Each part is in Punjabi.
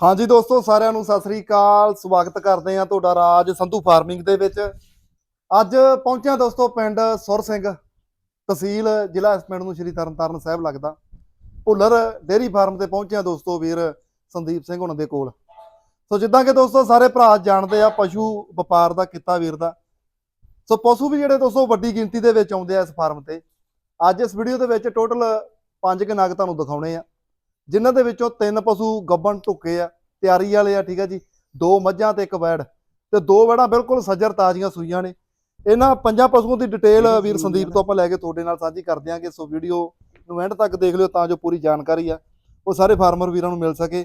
ਹਾਂਜੀ ਦੋਸਤੋ, ਸਾਰਿਆਂ ਨੂੰ ਸਤਿ ਸ੍ਰੀ ਅਕਾਲ। ਸਵਾਗਤ ਕਰਦੇ ਆ ਤੁਹਾਡਾ ਰਾਜ ਸੰਧੂ ਫਾਰਮਿੰਗ ਦੇ ਵਿੱਚ। ਅੱਜ ਪਹੁੰਚਿਆ ਦੋਸਤੋ ਪਿੰਡ ਸੁਰ ਸਿੰਘ ਤਹਿਸੀਲ, ਜ਼ਿਲ੍ਹਾ ਇਸ ਪਿੰਡ ਨੂੰ ਸ਼੍ਰੀ ਤਰਨਤਾਰਨ ਸਾਹਿਬ ਲੱਗਦਾ। ਭੁੱਲਰ ਡੇਅਰੀ ਫਾਰਮ ਤੇ ਪਹੁੰਚਿਆ ਦੋਸਤੋ ਵੀਰ ਸੰਦੀਪ ਸਿੰਘ ਉਹਨਾਂ ਦੇ ਕੋਲ। ਸੋ ਜਿੱਦਾਂ ਕਿ ਦੋਸਤੋ ਸਾਰੇ ਭਰਾ ਜਾਣਦੇ ਆ, ਪਸ਼ੂ ਵਪਾਰ ਦਾ, ਕਿੱਤਾ ਵੀਰ ਦਾ। ਸੋ ਪਸ਼ੂ ਵੀ ਜਿਹੜੇ ਦੋਸਤੋ ਵੱਡੀ ਗਿਣਤੀ ਦੇ ਵਿੱਚ ਆਉਂਦੇ ਆ ਇਸ ਫਾਰਮ ਤੇ। ਅੱਜ ਇਸ ਵੀਡੀਓ ਦੇ ਵਿੱਚ ਟੋਟਲ ਪੰਜ ਕਿ ਨਗ ਤੁਹਾਨੂੰ ਦਿਖਾਉਣੇ ਆ। ਜਿਨ੍ਹਾਂ ਦੇ ਵਿੱਚੋਂ ਤਿੰਨ ਪਸ਼ੂ ਗੱਬਣ ਢੁੱਕੇ ਆ ਤਿਆਰੀ ਵਾਲੇ ਆ ਠੀਕ ਆ ਜੀ। ਦੋ ਮੱਝਾਂ ਤੇ ਇੱਕ ਵੈੜ। ਤੇ ਦੋ ਵੈੜਾਂ ਬਿਲਕੁਲ ਸੱਜਰ ਤਾਜ਼ੀਆਂ ਸੂਈਆਂ ਨੇ। ਇਹਨਾਂ ਪੰਜਾਂ ਪਸ਼ੂਆਂ ਦੀ ਡਿਟੇਲ ਵੀਰ ਸੰਦੀਪ ਤੋਂ ਆਪਾਂ ਲੈ ਕੇ ਤੁਹਾਡੇ ਨਾਲ ਸਾਂਝੀ ਕਰ ਦਿਆਂਗੇ। ਸੋ ਵੀਡੀਓ ਨੂੰ ਐਂਡ ਤੱਕ ਦੇਖ ਲਿਓ ਤਾਂ ਜੋ ਪੂਰੀ ਜਾਣਕਾਰੀ ਆ। ਉਹ ਸਾਰੇ ਫਾਰਮਰ ਵੀਰਾਂ ਨੂੰ ਮਿਲ ਸਕੇ।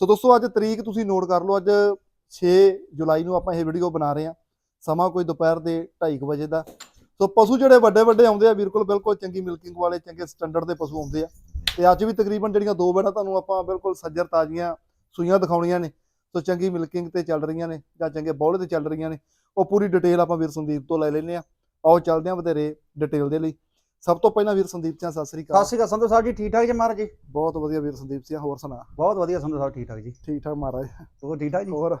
ਸੋ ਦੋਸਤੋ ਅੱਜ ਤਰੀਕ ਤੁਸੀਂ ਨੋਟ ਕਰ ਲਓ ਅੱਜ 6 ਜੁਲਾਈ ਨੂੰ ਆਪਾਂ ਇਹ ਵੀਡੀਓ ਬਣਾ ਰਹੇ ਹਾਂ ਸਮਾਂ ਕੋਈ ਦੁਪਹਿਰ ਦੇ 2:30 ਵਜੇ ਦਾ। ਸੋ ਪਸ਼ੂ ਜਿਹੜੇ ਵੱਡੇ ਵੱਡੇ ਆਉਂਦੇ ਆ ਬਿਲਕੁਲ ਬਿਲਕੁਲ ਚੰਗੀ ਮਿਲਕਿੰਗ ਵਾਲੇ ਚੰਗੇ ਸਟੈਂਡਰਡ ਦੇ ਪਸ਼ੂ ਆਉਂਦੇ ਆ। ਤੇ ਅੱਜ ਵੀ ਤਕਰੀਬਨ ਜਿਹੜੀਆਂ ਦੋ ਬੈੜਾਂ ਤੁਹਾਨੂੰ ਆਪਾਂ ਬਿਲਕੁਲ ਸੱਜਰ ਤਾਜ਼ੀਆਂ ਸੂਈਆਂ ਦਿਖਾਉਣੀਆਂ ਨੇ ਸੋ ਚੰਗੀ ਮਿਲਕਿੰਗ ਤੇ ਚੱਲ ਰਹੀਆਂ ਨੇ ਜਾਂ ਚੰਗੇ ਬੌਲੇ ਤੇ ਚੱਲ ਰਹੀਆਂ ਨੇ ਉਹ ਪੂਰੀ ਡਿਟੇਲ ਆਪਾਂ ਵੀਰ ਸੰਦੀਪ ਤੋਂ ਲੈ ਲੈਨੇ ਆ ਆਓ ਚੱਲਦੇ ਆਂ ਵਧੇਰੇ ਡਿਟੇਲ ਦੇ ਲਈ। ਸਭ ਤੋਂ ਪਹਿਲਾਂ ਵੀਰ ਸੰਦੀਪ ਸਿੰਘ ਸਤਿ ਸ੍ਰੀ ਸਤਿ ਅਕਾਲ ਸ਼੍ਰੀ ਅਕਾਲ ਸੰਧੂ ਸਾਹਿਬ ਜੀ ਠੀਕ ਠਾਕ ਜੀ ਮਹਾਰਾਜ ਜੀ? ਬਹੁਤ ਵਧੀਆ ਵੀਰ ਸੰਦੀਪ ਸਿੰਘ ਹੋਰ ਸੁਣਾ? ਬਹੁਤ ਵਧੀਆ ਸੰਧੂ ਸਾਹਿਬ ਠੀਕ ਠਾਕ ਜੀ। ਠੀਕ ਠਾਕ ਮਹਾਰਾਜ। ਹੋਰ ਠੀਕ ਠਾਕ ਜੀ? ਹੋਰ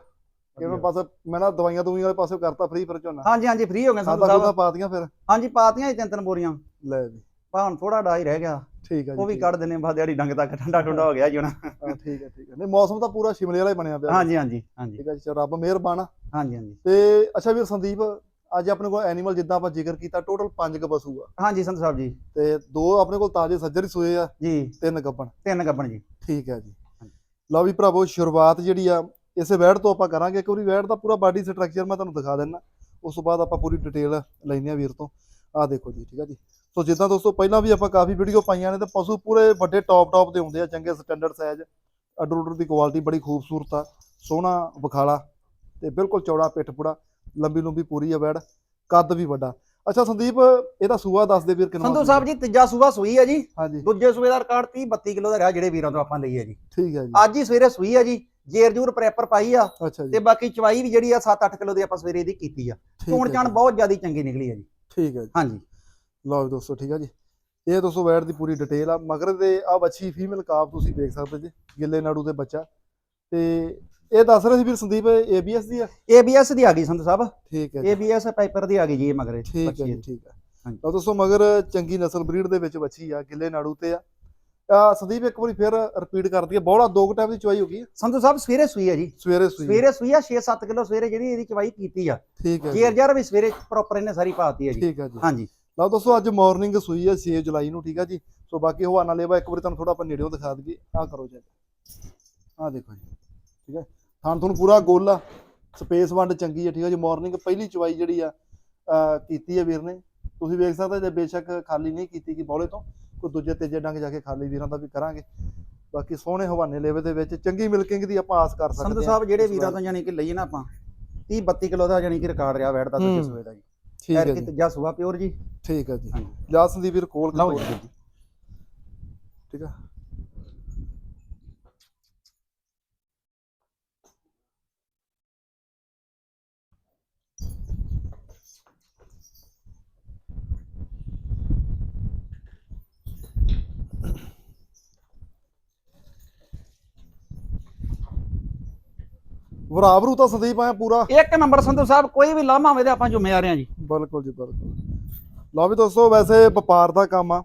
ਕਿਵੇਂ ਪਾਸੇ ਮੈਂ ਨਾ ਦਵਾਈਆਂ ਦਵਾਈਆਂ ਵਾਲੇ ਪਾਸੇ ਕਰਤਾ ਫ੍ਰੀ ਫਿਰ ਝੋਨਾ। ਹਾਂਜੀ ਹਾਂਜੀ ਫ੍ਰੀ ਹੋ ਗਏ ਸਾਦਾ ਸਾਹਿਬ। ਪਾਤੀਆਂ ਫਿਰ? ਹਾਂਜੀ ਪਾਤੀਆਂ ਜੀ ਤਿੰਨ ਤਿੰਨ ਬੋਰੀਆਂ। ਲੈ ਜੀ। ਪਾ ਹੁਣ ਥੋੜਾ ਡਾਈ ਰਹਿ ਗਿਆ। ਠੀਕ ਹੈ ਜੀ ਉਹ ਵੀ। ਕੱਢ ਦਿੰਨੇ ਬਾ ਦਿਹਾੜੀ ਡੰਗ ਤੱਕ ਠੰਡਾ ਠੰਡਾ ਹੋ ਗਿਆ ਜੀ ਹੁਣ। ਹਾਂ, ਠੀਕ ਹੈ ਠੀਕ ਹੈ ਨਹੀਂ ਮੌਸਮ ਤਾਂ ਪੂਰਾ ਸ਼ਿਮਲੇ ਵਾਲਾ ਹੀ ਬਣਿਆ ਪਿਆ। ਹਾਂਜੀ ਹਾਂਜੀ ਹਾਂਜੀ। ਠੀਕ ਹੈ ਜੀ ਰੱਬ ਮਿਹਰਬਾਨ ਆ। ਹਾਂਜੀ ਹਾਂਜੀ। ਤੇ ਅੱਛਾ ਵੀਰ ਸੰਦੀਪ ਅੱਜ ਆਪਣੇ ਕੋਲ ਐਨੀਮਲ ਜਿੱਦਾਂ ਆਪਾਂ ਜ਼ਿਕਰ ਕੀਤਾ ਟੋਟਲ 5 ਕ ਪਸ਼ੂ ਆ। ਹਾਂਜੀ ਸੰਧੂ ਸਾਹਿਬ ਜੀ। ਤੇ ਦੋ ਆਪਣੇ ਕੋਲ ਤਾਜ਼ੇ ਸੱਜਰ ਹੀ ਸੋਏ ਆ ਜੀ। ਤਿੰਨ ਗੱਬਣ ਤਿੰਨ ਗੱਬਣ ਜੀ। ਠੀਕ ਹੈ ਜੀ। ਲਓ ਵੀ ਭਰਾਵੋ ਸ਼ੁਰੂਆਤ ਜਿਹੜੀ ਆ ਇਸੇ ਵੈੜ ਤੋਂ ਆਪਾਂ ਕਰਾਂਗੇ। ਇੱਕ ਵਾਰੀ ਵੈੜ ਦਾ ਪੂਰਾ ਬਾਡੀ ਸਟਰਕਚਰ ਮੈਂ ਤੁਹਾਨੂੰ ਦਿਖਾ ਦਿੰਦਾ। ਉਸ ਤੋਂ ਬਾਅਦ ਆਪਾਂ ਪੂਰੀ ਡਿਟੇਲ ਲੈਂਦੇ ਆ ਵੀਰ ਤੋਂ। ਆਹ ਦੇਖੋ ਜੀ ਠੀਕ ਆ ਜੀ। ਸੋ ਜਿੱਦਾਂ ਦੋਸਤੋ ਪਹਿਲਾਂ ਵੀ ਆਪਾਂ ਕਾਫੀ ਵੀਡੀਓ ਪਾਈਆਂ ਨੇ ਤੇ ਪਸ਼ੂ ਪੂਰੇ ਵੱਡੇ ਟੌਪ ਟੌਪ ਦੇ ਹੁੰਦੇ ਆ ਚੰਗੇ ਸਟੈਂਡਰਡ ਸਾਈਜ਼ ਅਡਰ ਦੀ ਕੁਆਲਿਟੀ ਬੜੀ ਖੂਬਸੂਰਤ ਆ ਸੋਹਣਾ ਵਿਖਾਲਾ ਤੇ ਬਿਲਕੁਲ ਚੌੜਾ ਪਿੱਠ ਪੂੜਾ ਲੰਬੀ ਲੰਬੀ ਪੂਰੀ ਆ ਵੈੜ ਕੱਦ ਵੀ ਵੱਡਾ। ਅੱਛਾ ਸੰਦੀਪ ਇਹਦਾ ਸੂਆ ਦੱਸ ਦੇ ਵੀਰ ਕਿੰਨਾ ਸੰਧੂ ਸਾਹਿਬ ਜੀ ਤੀਜਾ ਸੂਆ ਸੂਈ ਹੈ ਜੀ। ਹਾਂਜੀ। ਦੂਜੇ ਸੂਏ ਦਾ ਰਿਕਾਰਡ 30 32 ਕਿਲੋ ਦਾ ਰਿਹਾ ਜਿਹੜੇ ਵੀਰਾਂ ਤੋਂ ਆਪਾਂ ਲਈ ਹੈ ਜੀ। ਠੀਕ ਹੈ ਜੀ। ਅੱਜ ਹੀ ਸਵੇਰੇ ਸੂਈ ਹੈ ਜੀ ਜੇਰ ਜੂਰ ਪ੍ਰੈਪਰ ਪਾਈ ਆ ਅੱਛਾ ਤੇ ਬਾਕੀ ਚਵਾਈ ਵੀ ਜਿਹੜੀ ਆ 7-8 ਕਿਲੋ ਦੀ ਆਪਾਂ ਸਵੇਰੇ ਇਹਦੀ ਕੀਤੀ ਆ। ਚੋਣ ਚਾਣ ਬਹੁਤ ਜ਼ਿਆਦਾ ਚੰਗੀ ਨਿਕਲੀ ਹੈ ਜੀ। ਠੀਕ ਹੈ ਜੀ। ਹਾਂਜੀ। ਲਓ ਜੀ ਦੋਸਤੋ ਠੀਕ ਆ ਜੀ। ਇਹ ਦੋਸਤੋ ਵੈੜ ਦੀ ਪੂਰੀ ਡਿਟੇਲ ਆ। ਮਗਰ ਦੇ ਆ ਬੱਚੀ ਫੀਮੇਲ ਕਾਫ ਤੁਸੀਂ ਦੇਖ ਸਕਦੇ ਜੀ ਗਿੱਲੇ ਨਾੜੂ ਦੇ ਬੱਚਾ। ਤੇ ਇਹ ਦੱਸ ਰਹੇ ਸੀ ਵੀਰ ਸੰਦੀਪ ਏਬੀਐਸ ਦੀ ਆ? ABS ਦੀ ਆ ਗਈ ਸੰਧੂ ਸਾਹਿਬ। ਠੀਕ ਹੈ ਜੀ। ABS ਪਾਈਪਰ ਦੀ ਆ ਗਈ ਜੀ ਇਹ ਮਗਰੇ ਠੀਕ ਹੈ। ਠੀਕ ਹੈ। ਲਓ ਦੋਸਤੋ ਮਗਰ ਚੰਗੀ ਨਸਲ ਬਰੀਡ ਦੇ ਵਿੱਚ ਬੱਚੀ ਆ ਗਿੱਲੇ ਨਾੜੂ ਤੇ ਆ। ਆ ਸੰਦੀਪ ਇੱਕ ਵਾਰੀ ਫਿਰ ਰਿਪੀਟ ਕਰਦੀ ਹੈ ਬੋਲਾ ਦੋ ਟਾਈਮ ਦੀ ਚਵਾਈ ਹੋ ਗਈ ਆ? ਸੰਧੂ ਸਾਹਿਬ ਸਵੇਰੇ ਸੂਈ ਹੈ ਜੀ। ਸਵੇਰੇ ਸੂਈ ਸਵੇਰੇ ਸੂਈ ਆ 6-7 ਕਿਲੋ ਸਵੇਰੇ ਜਿਹੜੀ ਇਹਦੀ ਚਵਾਈ ਕੀਤੀ ਆ। ਠੀਕ ਹੈ ਜੀ। ਜੇਰ ਜਰ ਵੀ ਸਵੇਰੇ ਪ੍ਰੋਪਰ ਇਹਨੇ ਸਾਰੀ ਪਾਤੀ ਹੈ ਜੀ। ਠੀਕ ਹੈ ਜੀ। ਹਾਂਜੀ। ਲਓ ਦੋਸਤੋ ਅੱਜ ਮਾਰਨਿੰਗ ਸੂਈ ਹੈ 6 ਜੁਲਾਈ ਨੂੰ ਠੀਕ ਹੈ ਜੀ। ਸੋ ਬਾਕੀ ਹਵਾਨਾ ਲੇਵਾ ਇੱਕ ਵਾਰੀ ਤੁਹਾਨੂੰ ਥੋੜਾ ਆਪਾਂ ਨੇੜਿਓਂ ਦਿਖਾ ਦਈਏ। ਆਹ ਕਰੋ ਜੀ ਆਹ ਦੇਖੋ ਜੀ ਠੀਕ ਹੈ ਥਾਣ ਤੁਹਾਨੂੰ ਪੂਰਾ ਗੋਲ ਆ। ਸਪੇਸ ਵੰਡ ਚੰਗੀ ਹੈ ਠੀਕ ਹੈ ਜੀ। ਮਾਰਨਿੰਗ ਪਹਿਲੀ ਚਵਾਈ ਜਿਹੜੀ ਆ ਕੀਤੀ ਹੈ ਵੀਰ ਨੇ। ਤੁਸੀਂ ਵੇਖ ਸਕਦੇ ਜੇ ਬੇਸ਼ੱਕ ਖਾਲੀ ਨਹੀਂ ਕੀਤੀ ਕਿ ਬੌਲੇ ਤੋਂ ਕੋਈ ਦੂਜੇ ਤੀਜੇ ਡੰਗ ਜਾ ਕੇ ਖਾਲੀ ਵੀਰਾਂ ਦਾ ਵੀ ਕਰਾਂਗੇ। ਬਾਕੀ ਸੋਹਣੇ ਹਵਾਨੇ ਲੇਵੇ ਦੇ ਵਿੱਚ ਚੰਗੀ ਮਿਲਕਿੰਗ ਦੀ ਆਪਾਂ ਆਸ ਕਰ ਸਕਦੇ ਹਾਂ ਸਾਹਿਬ ਜਿਹੜੇ ਵੀਰਾਂ। ਤੋਂ ਜਾਨੀ ਕਿ ਲਈਏ ਨਾ ਆਪਾਂ 30-32 ਕਿਲੋ ਦਾ ਜਾਨੀ ਕਿ ਰਿਕਾਰਡ ਰਿਹਾ ਵੈਟ ਦਾ। ਦੂਜੇ ਸੂਏ ਦਾ ਜੀ। ਠੀਕ ਹੈ ਐਰ ਕਿ ਜੀ ਸੂਆ ਪਿਓਰ ਜੀ। ਠੀਕ ਹੈ ਜੀ। ਹਾਂਜੀ। ਜਾ ਸੰਦੀਪ ਵੀਰ ਕੋਲ ਲਓ ਕਿਤੋਂ ਜੀ? ਠੀਕ ਹੈ। ਬਰਾਬਰੂ ਤਾਂ ਸੰਦੀਪ ਆਇਆ ਪੂਰਾ। ਇੱਕ ਨੰਬਰ ਸੰਧੂ ਸਾਹਿਬ ਕੋਈ ਵੀ ਲਾਮਾ ਹੋਵੇ ਤੇ ਆਪਾਂ ਜ਼ਿੰਮੇਵਾਰ ਆ ਜੀ। ਬਿਲਕੁਲ ਜੀ ਬਿਲਕੁਲ। ਲਓ ਵੀ ਦੋਸਤੋ ਵੈਸੇ ਵਪਾਰ ਦਾ ਕੰਮ ਆ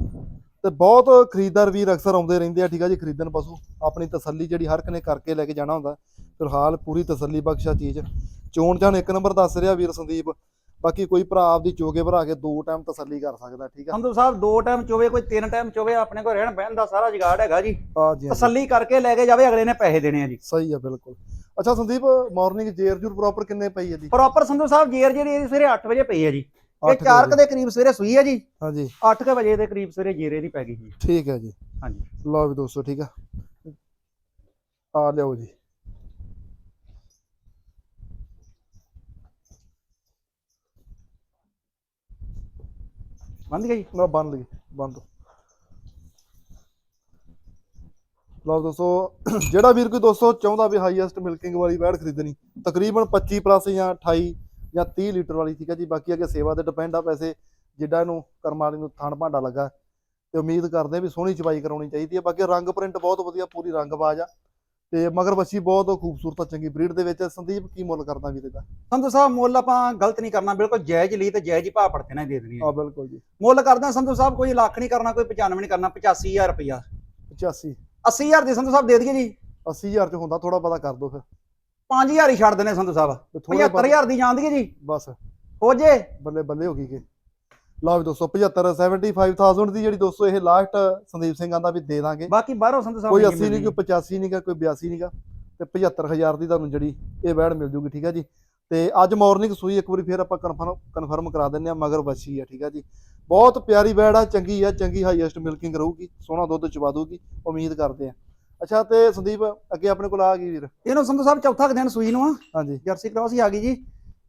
ਤੇ ਬਹੁਤ ਖਰੀਦਦਾਰ ਵੀਰ ਅਕਸਰ ਆਉਂਦੇ ਰਹਿੰਦੇ ਆ ਠੀਕ ਆ ਜੀ ਖਰੀਦਣ ਪਸ਼ੂ। ਆਪਣੀ ਤਸੱਲੀ ਜਿਹੜੀ ਹਰ ਇੱਕ ਨੇ ਕਰਕੇ ਲੈ ਕੇ ਜਾਣਾ ਹੁੰਦਾ। ਫਿਲਹਾਲ ਪੂਰੀ ਤਸੱਲੀ ਬਖਸ਼ਾ ਚੀਜ਼। ਚੋਣ ਜਾਨ ਇੱਕ ਨੰਬਰ ਦੱਸ ਰਿਹਾ ਵੀਰ ਸੰਦੀਪ। ਬਾਕੀ ਕੋਈ ਭਰਾ ਆਪਦੀ ਚੋਗੇ ਭਰਾ ਕੇ ਦੋ ਟਾਈਮ ਤਸੱਲੀ ਕਰ ਸਕਦਾ ਠੀਕ ਆ। ਸੰਧੂ ਸਾਹਿਬ ਦੋ ਟਾਈਮ ਚੋਵੇ ਕੋਈ ਤਿੰਨ ਟਾਈਮ ਚੋਵੇ ਆਪਣੇ ਕੋਲ ਰਹਿਣ ਬਹਿਣ ਦਾ ਸਾਰਾ ਜੁਗਾੜ ਹੈਗਾ ਜੀ। ਤਸੱਲੀ ਕਰਕੇ ਲੈ ਕੇ ਜਾਵੇ ਅਗਲੇ ਨੇ ਪੈਸੇ ਦੇਣੇ ਆ ਜੀ। ਸਹੀ ਆ ਬਿਲਕੁਲ। ਅੱਛਾ ਸੰਦੀਪ ਮਾਰਨਿੰਗ ਜੇਰ ਜੂਰ ਪ੍ਰੋਪਰ ਕਿੰਨੇ ਪਈ ਹੈ ਜੀ? ਪ੍ਰੋਪਰ ਸੰਧੂ ਸਾਹਿਬ ਜੇਰ ਜਿਹੜੀ ਇਹਦੀ ਸਵੇਰੇ 8 ਵਜੇ ਪਈ ਹੈ ਜੀ। ਇਹ ਅੱਠ ਕੁ 4 ਵਜੇ। ਦੇ ਕਰੀਬ ਸਵੇਰੇ ਸੂਈ ਹੈ ਜੀ। ਹਾਂਜੀ। 8 ਵਜੇ ਦੇ ਕਰੀਬ ਸਵੇਰੇ ਜੇਰੇ ਦੀ ਪੈ ਗਈ ਜੀ। ਠੀਕ ਹੈ ਜੀ। ਹਾਂਜੀ। ਲਓ ਵੀ ਦੋਸਤੋ ਠੀਕ ਆ। ਆ ਲਿਓ ਜੀ। ਬੰਦ ਜੀ? ਨਾ ਬੰਦ ਲਈ ਬੰਦ। ਲਓ ਦੋਸਤੋ ਜਿਹੜਾ ਵੀਰ ਕੋਈ ਦੋਸਤੋ ਚਾਹੁੰਦਾ ਵੀ ਹਾਈਐਸਟ ਮਿਲਕਿੰਗ ਵਾਲੀ ਵੈੜ ਖਰੀਦਣੀ ਤਕਰੀਬਨ 25 ਪਲੱਸ ਜਾਂ 28 ਜਾਂ 30 ਲੀਟਰ ਵਾਲੀ ਠੀਕ ਹੈ ਜੀ। ਬਾਕੀ ਅੱਗੇ ਸੇਵਾ ਤੇ ਡਿਪੈਂਡ ਆ ਪੈਸੇ ਜਿੱਡਾ ਇਹਨੂੰ ਕਰਮ ਵਾਲੀ ਨੂੰ ਥਣ ਭਾਂਡਾ ਲੱਗਾ ਤੇ ਉਮੀਦ ਕਰਦੇ ਆ ਵੀ ਸੋਹਣੀ ਚਵਾਈ ਕਰਾਉਣੀ ਚਾਹੀਦੀ ਹੈ। ਬਾਕੀ ਰੰਗ ਪ੍ਰਿੰਟ ਬਹੁਤ ਵਧੀਆ ਪੂਰੀ ਰੰਗ ਬਾਜ ਆ ਤੇ ਮਗਰ ਬੱਚੀ ਬਹੁਤ ਖੂਬਸੂਰਤ ਆ ਚੰਗੀ ਬਰੀਡ ਦੇ ਵਿੱਚ। ਸੰਦੀਪ ਕੀ ਮੁੱਲ ਕਰਦਾ ਵੀਰੇ ਦਾ? ਸੰਧੂ ਸਾਹਿਬ ਮੁੱਲ ਆਪਾਂ ਗਲਤ ਨਹੀਂ ਕਰਨਾ ਬਿਲਕੁਲ ਜਾਇਜ਼ ਲਈ ਤੇ ਜਾਇਜ਼ ਹੀ ਭਾਅ ਪੜਤੇ ਨਾਲ ਦੇ ਦੇਣੀ ਆ ਬਿਲਕੁਲ ਜੀ। ਮੁੱਲ ਕਰਦਾ ਸੰਧੂ ਸਾਹਿਬ ਕੋਈ ਲੱਖ ਨਹੀਂ ਕਰਨਾ ਕੋਈ 95 ਨਹੀਂ ਕਰਨਾ 85000 ਰੁਪਇਆ। 85 80000 ਦੀ ਸੰਧੂ ਸਾਹਿਬ ਦੇ ਦਈਏ ਜੀ। 80000 ਚ ਹੁੰਦਾ ਥੋੜਾ ਬਹੁਤਾ ਕਰ ਦੋ ਫਿਰ। 5000 ਹੀ ਛੱਡ ਦੇਣੇ ਸੰਧੂ ਸਾਹਿਬ। ਤੇ ਥੋੜਾ 75000 ਦੀ ਜਾਂਦੀ ਹੈ ਜੀ। ਬਸ। ਹੋ ਜੇ। ਬੱਲੇ ਬੱਲੇ ਹੋ ਗਈ ਕਿ। ਲਓ ਵੀ ਦੋਸਤੋ 75 75000 ਦੀ ਜਿਹੜੀ ਦੋਸਤੋ ਇਹ ਲਾਸਟ ਸੰਦੀਪ ਸਿੰਘ ਆਂਦਾ ਵੀ ਦੇ ਦਾਂਗੇ। ਬਾਕੀ ਬਾਹਰੋਂ ਸੰਧੂ ਸਾਹਿਬ ਕੋਈ ਨਹੀਂ 80 ਨਹੀਂ। ਕੋਈ 85 ਨਹੀਂਗਾ ਕੋਈ 82 ਨਹੀਂਗਾ ਤੇ 75000 ਦੀ ਤੁਹਾਨੂੰ ਜਿਹੜੀ ਇਹ ਵੈੜ ਮਿਲ ਜੂਗੀ ਠੀਕ ਹੈ ਜੀ। ਤੇ ਅੱਜ ਮਾਰਨਿੰਗ ਸੂਈ ਇੱਕ ਵਾਰੀ ਫਿਰ ਆਪਾਂ ਕਨਫਰਮ ਕਨਫਰਮ ਕਰਾ ਦਿੰਨੇ ਆ ਮਗਰ ਬੱਚੀ ਆ ਠੀਕ ਹੈ ਜੀ। ਬਹੁਤ ਪਿਆਰੀ ਵੈੜ ਆ ਚੰਗੀ ਆ ਚੰਗੀ ਹਾਈਐਸਟ ਮਿਲਕਿੰਗ ਰਹੂਗੀ ਸੋਹਣਾ ਦੁੱਧ ਚਵਾ ਦੂਗੀ ਉਮੀਦ ਕਰਦੇ ਆ। ਅੱਛਾ ਤੇ ਸੰਦੀਪ ਅੱਗੇ ਆਪਣੇ ਕੋਲ ਆ ਗਈ ਵੀਰ। ਇਹਨੂੰ ਸੰਧੂ ਸਾਹਿਬ ਚੌਥਾ ਦਿਨ ਸੂਈ ਨੂੰ ਆ। ਹਾਂਜੀ। ਜਰਸੀ ਕ੍ਰਾਸ ਹੀ ਆ ਗਈ ਜੀ।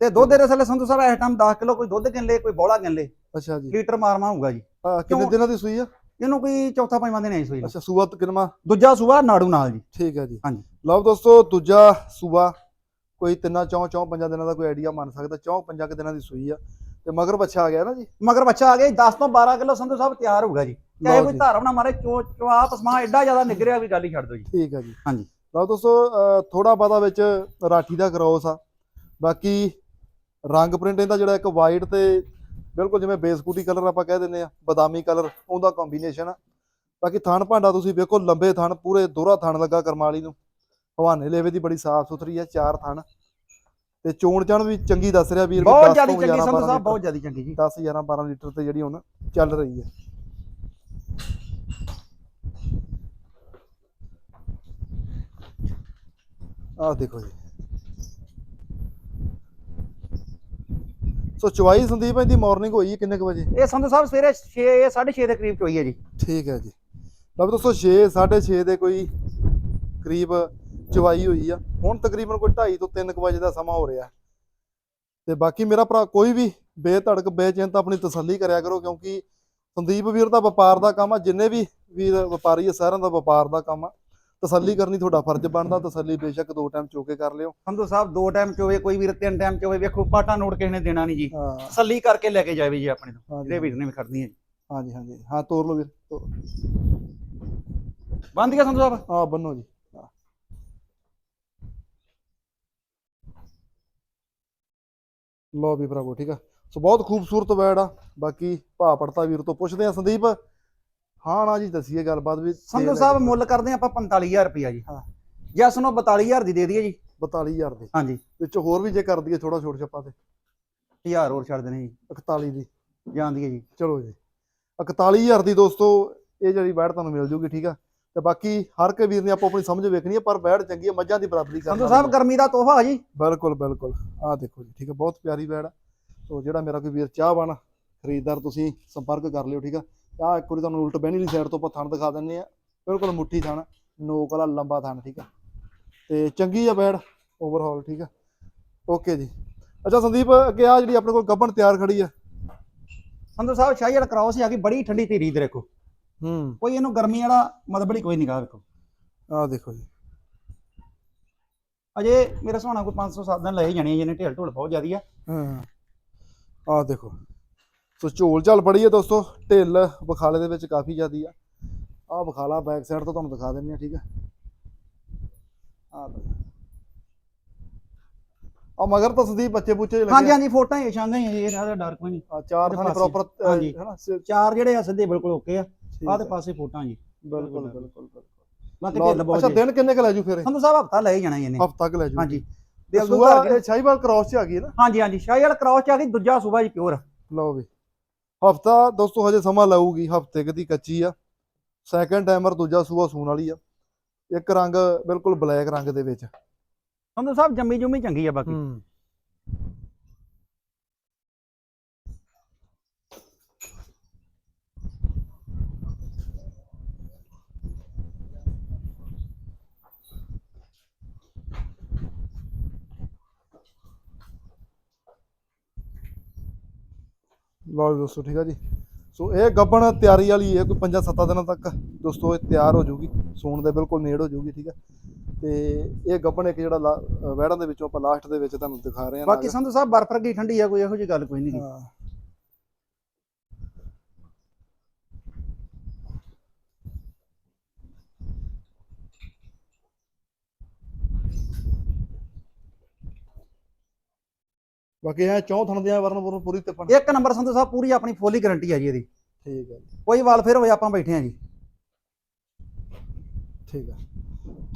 ਤੇ ਦੁੱਧ ਦੇ ਰਸਲੇ ਸੰਧੂ ਸਾਹਿਬ ਇਸ ਟਾਈਮ 10 ਕਿਲੋ ਕੋਈ ਦੁੱਧ ਗਿਣ ਲੇ ਕੋਈ ਬੋਲਾ ਗਿਣ ਲੇ। ਅੱਛਾ ਜੀ। ਲੀਟਰ ਮਾਰਮਾ ਹੋਊਗਾ ਜੀ। ਕਿੰਨੇ? ਦਿਨਾਂ ਦੀ ਸੂਈ ਆ? ਇਹਨੂੰ ਕੋਈ ਚੌਥਾ ਪੰਜਵਾਂ ਦਿਨ ਆਈ ਸੂਈ। ਅੱਛਾ ਸੂਆ ਕਿੰਨਾ? ਦੂਜਾ ਸੂਆ ਨਾੜੂ ਨਾਲ ਜੀ। ਠੀਕ ਹੈ ਜੀ। ਹਾਂਜੀ। ਲਓ ਦੋਸਤੋ ਦੂਜਾ ਸੂਆ ਕੋਈ ਤਿੰਨਾਂ ਚੌਂ ਚੌਂ ਪੰਜਾਂ ਦਿਨਾਂ ਦਾ ਕੋਈ ਆਈਡੀਆ ਮੰਨ ਸਕਦਾ। ਚੌਂ ਪੰਜਾਂ ਕੁ ਦਿਨਾਂ ਦੀ ਸੂਈ ਆ। ਤੇ ਮਗਰ ਬੱਚਾ ਆ ਗਿਆ ਨਾ ਜੀ? ਮਗਰ ਬੱਚਾ ਆ ਗਿਆ ਜੀ 10 ਤੋਂ 12 ਕਿਲੋ ਸੰਧੂ ਸਾਹਿਬ ਤਿਆਰ ਹੋਊਗਾ ਜੀ। ਚਾਹੇ ਕੋਈ। ਧਾਰਮ ਨਾ ਮਾਰੇ ਚੋ ਚਵਾ ਪਸਮਾ ਐਡਾ ਜ਼ਿਆਦਾ ਨਿਗਰਿਆ ਵੀ ਗੱਲ ਹੀ ਛੱਡ ਦਿਓ ਜੀ। ਠੀਕ ਹੈ ਜੀ। ਹਾਂਜੀ। ਲਓ ਦੋਸਤੋ ਥੋੜਾ ਬਾਦਾ ਵਿੱਚ ਰਾਠੀ ਦਾ ਕ੍ਰੋਸ ਆ। ਬਾਕੀ ਰੰਗ ਪ੍ਰਿੰਟ ਇਹਦਾ ਜਿਹੜਾ ਇੱਕ ਵਾਈਟ ਤੇ ਬਿਲਕੁਲ ਜਿਵੇਂ ਬੇਸਕੂਟੀ ਕਲਰ ਆਪਾਂ ਕਹਿ ਦਿੰਦੇ ਆ ਬਦਾਮੀ ਕਲਰ ਉਹਦਾ ਕੰਬੀਨੇਸ਼ਨ ਆ। ਬਾਕੀ ਥਣ ਭਾਂਡਾ ਤੁਸੀਂ ਵੇਖੋ ਲੰਬੇ ਥਣ ਪੂਰੇ ਦੋਹਰਾ ਥਣ ਲੱਗਾ ਕਰਮਾਲੀ ਨੂੰ। ਹਵਾਨੇ ਲੇਵੇ ਦੀ ਬੜੀ ਸਾਫ਼ ਸੁਥਰੀ ਆ ਚਾਰ ਥਣ। ਤੇ ਚੋਣ ਚਣ ਵੀ ਚੰਗੀ ਦੱਸ ਰਿਹਾ ਵੀਰ ਬਹੁਤ 10 ਜ਼ਿਆਦਾ ਚੰਗੀ 11 ਸੰਧੂ 12 ਸਾਹਿਬ ਬਹੁਤ ਜ਼ਿਆਦਾ ਚੰਗੀ ਜੀ। 10 11 12 ਲੀਟਰ ਤੇ ਜਿਹੜੀ ਹੁਣ ਚੱਲ ਰਹੀ ਹੈ। ਆਹ ਦੇਖੋ ਜੀ। ਸੋ ਚਵਾਈ ਸੰਦੀਪ ਇਹਦੀ ਮਾਰਨਿੰਗ ਹੋਈ ਕਿੰਨੇ ਕੁ ਵਜੇ? ਇਹ ਸੰਧੂ ਸਾਹਿਬ ਸਵੇਰੇ 6 6:30 ਦੇ ਕਰੀਬ ਚੋਈ ਹੈ ਜੀ। ਠੀਕ ਹੈ ਜੀ। ਲਓ ਦੋਸਤੋ 6 6:30 ਦੇ ਕੋਈ ਕਰੀਬ ਚਵਾਈ ਹੋਈ ਆ। ਹੁਣ ਤਕਰੀਬਨ ਕੋਈ 2:30 ਤੋਂ 3 ਵਜੇ ਦਾ ਸਮਾਂ ਹੋ ਰਿਹਾ। ਤੇ ਬਾਕੀ ਮੇਰਾ ਭਰਾ ਕੋਈ ਵੀ ਬੇਧੜਕ ਬੇਚਿੰਤ ਆਪਣੀ ਤਸੱਲੀ ਕਰਿਆ ਕਰੋ ਕਿਉਂਕਿ ਸੰਦੀਪ ਵੀਰ ਦਾ ਵਪਾਰ ਦਾ ਕੰਮ ਆ ਜਿੰਨੇ ਵੀ ਵੀਰ ਵਪਾਰੀ ਆ ਸਾਰਿਆਂ ਦਾ ਵਪਾਰ ਦਾ ਕੰਮ ਆ। ਤਸੱਲੀ ਕਰਨੀ ਤੁਹਾਡਾ ਫਰਜ਼ ਬਣਦਾ ਤਸੱਲੀ ਬੇਸ਼ੱਕ ਦੋ ਟਾਈਮ ਚੋਕੇ ਕਰ ਲਿਓ। ਸੰਧੂ ਸਾਹਿਬ ਦੋ ਟਾਈਮ ਚੋਵੇ ਕੋਈ ਵੀਰ ਤਿੰਨ ਟਾਈਮ ਚੋਵੇ ਵੇਖੋ ਪਾਟਾ ਨੋਟ ਕਿਸੇ ਨੇ ਦੇਣਾ ਨਹੀਂ ਜੀ। ਤਸੱਲੀ ਕਰਕੇ ਲੈ ਕੇ ਜਾਵੇ ਜੀ ਆਪਣੇ ਤੋਂ। ਜਿਹੜੇ ਵੀਰ ਨੇ ਵੀ ਖੜਨੀ ਹੈ ਜੀ। ਹਾਂਜੀ ਹਾਂਜੀ। ਹਾਂ ਤੋਰ ਲਓ ਵੀਰ। ਬੰਦ ਗਿਆ ਸੰਧੂ ਸਾਹਿਬ? ਹਾਂ ਬੰਨੋ ਜੀ। ਲਓ ਵੀ ਭਰਾਵੋ ਠੀਕ ਆ? ਸੋ ਬਹੁਤ ਖੂਬਸੂਰਤ ਵੈੜ ਆ। ਬਾਕੀ ਭਾ ਪੜਤਾ ਵੀਰ ਤੋਂ ਪੁੱਛਦੇ ਆ ਸੰਦੀਪ। ਹਾਂ ਨਾ ਜੀ ਦੱਸੀਏ ਗੱਲਬਾਤ ਵੀ। ਸੰਧੂ ਸਾਹਿਬ ਮੁੱਲ ਕਰਦੇ ਆਪਾਂ 45000 ਰੁਪਇਆ ਜੀ। ਹਾਂ। ਜਸ ਨੂੰ 42000 ਦੀ ਦੇ ਦਈਏ ਜੀ। 42000 ਦੀ। ਹਾਂਜੀ। ਵਿੱਚ ਹੋਰ ਵੀ ਜੇ ਕਰ ਦਈਏ ਥੋੜਾ ਛੋਟ ਛੱਪਾ ਤੇ। 1000 ਹੋਰ ਛੱਡ ਦੇਣੇ ਜੀ। 41 ਦੀ। ਜਾਂਦੀ ਹੈ ਜੀ। ਚਲੋ ਜੀ। 41000 ਦੀ ਦੋਸਤੋ ਇਹ ਜਿਹੜੀ ਵੈੜ ਤੁਹਾਨੂੰ ਮਿਲ ਜੂਗੀ ਠੀਕ ਆ? ਤੇ ਬਾਕੀ ਹਰ ਕੇ ਵੀਰ ਨੇ ਆਪੋ ਆਪਣੀ ਸਮਝ ਵੇਖਣੀ ਹੈ ਪਰ ਵੈੜ ਚੰਗੀ ਹੈ ਮੱਝਾਂ ਦੀ ਬਰਾਬਰੀ ਕਰਨਾ ਸੰਧੂ ਸਾਹਿਬ ਗਰਮੀ ਦਾ ਤੋਹਫਾ ਜੀ। ਬਿਲਕੁਲ ਬਿਲਕੁਲ। ਆਹ ਦੇਖੋ ਜੀ ਠੀਕ ਹੈ ਬਹੁਤ ਪਿਆਰੀ ਵੈੜ ਆ। ਸੋ ਜਿਹੜਾ ਮੇਰਾ ਕੋਈ ਵੀਰ ਚਾਹ ਬਣ ਖਰੀਦਦਾਰ ਤੁਸੀਂ ਸੰਪਰਕ ਕਰ ਲਿਓ ਠੀਕ ਆ। ਆਹ ਇੱਕ ਵਾਰੀ ਤੁਹਾਨੂੰ ਉਲਟ ਬਹਿਣੀ ਵਾਲੀ ਸਾਈਡ ਤੋਂ ਆਪਾਂ ਥਣ ਦਿਖਾ ਦਿੰਨੇ ਆ। ਬਿਲਕੁਲ ਮੁੱਠੀ ਥਣ ਨੋਕ ਵਾਲਾ ਲੰਬਾ ਥਣ ਠੀਕ ਆ। ਤੇ ਚੰਗੀ ਆ ਵੈੜ ਓਵਰਹਾਲ ਠੀਕ ਆ। ਓਕੇ ਜੀ। ਅੱਛਾ ਸੰਦੀਪ ਅੱਗੇ ਆ ਜਿਹੜੀ ਆਪਣੇ ਕੋਲ ਗੱਬਣ ਤਿਆਰ ਖੜੀ ਆ। ਸੰਧੂ ਸਾਹਿਬ ਸ਼ਾਹੀ ਵਾਲਾ ਕਰਾਉਸ ਆ ਗਈ ਬੜੀ ਠੰਡੀ ਧੀਰੀ ਦੇ ਦੇਖੋ। ਹੂੰ। ਕੋਈ ਇਹਨੂੰ ਗਰਮੀ ਵਾਲਾ ਮਤਲਬ ਕੋਈ ਨਿਗਾਹ ਵੇਖੋ। ਆਹ ਦੇਖੋ ਜੀ। ਅਜੇ ਮੇਰੇ ਸੋਹਣਾ ਕੋਈ 500 7 ਦਿਨ ਲਏ ਜਾਣੀ ਜਿਹਨੇ ਢੇਲ ਢੋਲ ਬਹੁਤ ਜ਼ਿਆਦੀ ਆ। ਹਾਂ। ਆਹ ਦੇਖੋ। ਸੋ ਝੋਲ ਝਲ ਬੜੀ ਹੈ ਦੋਸਤੋ ਢਿੱਲ ਬਖਾਲੇ ਦੇ ਵਿੱਚ ਕਾਫੀ ਜ਼ਿਆਦੀ ਆ। ਆਹ ਬਖਾਲਾ ਬੈਕ ਸਾਈਡ ਤੋਂ ਤੁਹਾਨੂੰ ਦਿਖਾ ਦਿੰਨੇ ਆ ਠੀਕ ਆ? ਆਹ ਲਓ ਆ ਮਗਰ ਤਾਂ ਸੰਦੀਪ ਬੱਚੇ ਬੁੱਚੇ ਜਿਹੇ ਹਾਂਜੀ ਲੱਗੇ ਹਾਂਜੀ ਫੋਟਾਂ ਹੀ ਛਾਂਗਾ ਹੀ ਆ ਜੀ ਇਹਦਾ ਡਰ ਕੋਈ ਨਹੀਂ। ਆ ਚਾਰ ਇਹਦੇ ਥਾਣੇ ਪਾਸੇ। ਪ੍ਰੋਪਰ ਹਾਂਜੀ। ਹੈ ਨਾ ਸ- ਚਾਰ ਜਿਹੜੇ ਆ ਸਿੱਧੇ ਬਿਲਕੁਲ ਓਕੇ ਆ। ਠੀਕ ਆਹ ਤੇ ਹੈ। ਪਾਸੇ ਫੋਟਾਂ ਜੀ। ਬਿਲਕੁਲ ਬਿਲਕੁਲ ਬਿਲਕੁਲ ਬਾਕੀ ਢਿੱਲ ਬਹੁਤ ਅੱਛਾ ਜੀ। ਦਿਨ ਕਿੰਨੇ ਕ ਲੈ ਜੂ ਫਿਰ? ਸੰਧੂ ਸਾਹਿਬ ਹਫਤਾ ਲੈ ਹੀ ਜਾਣਾ ਜੀ ਇਹਨੇ। ਹਫਤਾ ਕ ਲੈ ਜੂ। ਹਾਂਜੀ। ਤੇ ਤੋਂ ਸੂਆ ਕੇ- ਸ਼ਾਹੀਵਾਲ ਕ੍ਰਾਸ ਚ ਆ ਗਈ ਹੈ ਨਾ? ਹਾਂਜੀ ਹਾਂਜੀ ਸ਼ਾਹੀ ਵਾਲਾ ਕਰਾਉਸ ਚ ਆ ਗਈ ਦੂਜਾ ਸੂਬਾ ਜੀ ਪਿਓਰ ਲਓ ਵੀ। ਹਫਤਾ ਦੋਸਤੋ ਹਜੇ ਸਮਾਂ ਲਾਊਗੀ ਹਫ਼ਤੇ ਦੀ ਕੱਚੀ ਆ। ਸੈਕੰਡ ਟਾਈਮਰ ਦੂਜਾ ਸੂਆ ਸੂਣ ਵਾਲੀ ਆ। ਇੱਕ ਰੰਗ ਬਿਲਕੁਲ ਬਲੈਕ ਰੰਗ ਦੇ ਵਿੱਚ। ਸੰਧੂ ਸਾਹਿਬ ਜੰਮੀ ਜੁਮੀ ਚੰਗੀ ਆ ਬਾਕੀ। ਹੂੰ। ਲਓ ਜੀ ਦੋਸਤੋ ਠੀਕ ਆ ਜੀ। ਸੋ ਇਹ ਗੱਬਣ ਤਿਆਰੀ ਵਾਲੀ ਹੈ ਕੋਈ 5-7 ਦਿਨਾਂ ਤੱਕ ਦੋਸਤੋ ਇਹ ਤਿਆਰ ਹੋ ਜਾਊਗੀ ਸੂਣ ਦੇ ਬਿਲਕੁਲ ਨੇੜ ਹੋ ਜਾਊਗੀ ਠੀਕ ਹੈ ਤੇ ਇਹ ਗੱਬਣ ਇੱਕ ਜਿਹੜਾ ਵਹਿੜਾਂ ਦੇ ਵਿੱਚੋਂ ਆਪਾਂ ਲਾਸਟ ਦੇ ਵਿੱਚ ਤੁਹਾਨੂੰ ਦਿਖਾ ਰਹੇ ਹਾਂ ਬਾਕੀ ਸੰਧੂ ਸਾਹਿਬ ਬਰਫ ਵਰਗੀ ਠੰਡੀ ਆ ਕੋਈ ਇਹੋ ਜਿਹੀ ਗੱਲ ਕੋਈ ਨਹੀਂ ਹਾਂ। ਬਾਕੀ ਇਹ ਚੌਂ ਥਣ ਦੀਆਂ ਵਰਨ ਵਰਨ ਪੂਰੀ ਤਿੱਪਣ ਇੱਕ ਨੰਬਰ ਸੰਧੂ ਸਾਹਿਬ ਪੂਰੀ ਆਪਣੀ ਫੁੱਲ ਹੀ ਗਾਰੰਟੀ ਆ ਜੀ ਇਹਦੀ। ਠੀਕ ਹੈ ਜੀ। ਕੋਈ ਵਾਲ ਫੇਰ ਹੋਏ ਆਪਾਂ ਬੈਠੇ ਆ ਜੀ। ਠੀਕ ਹੈ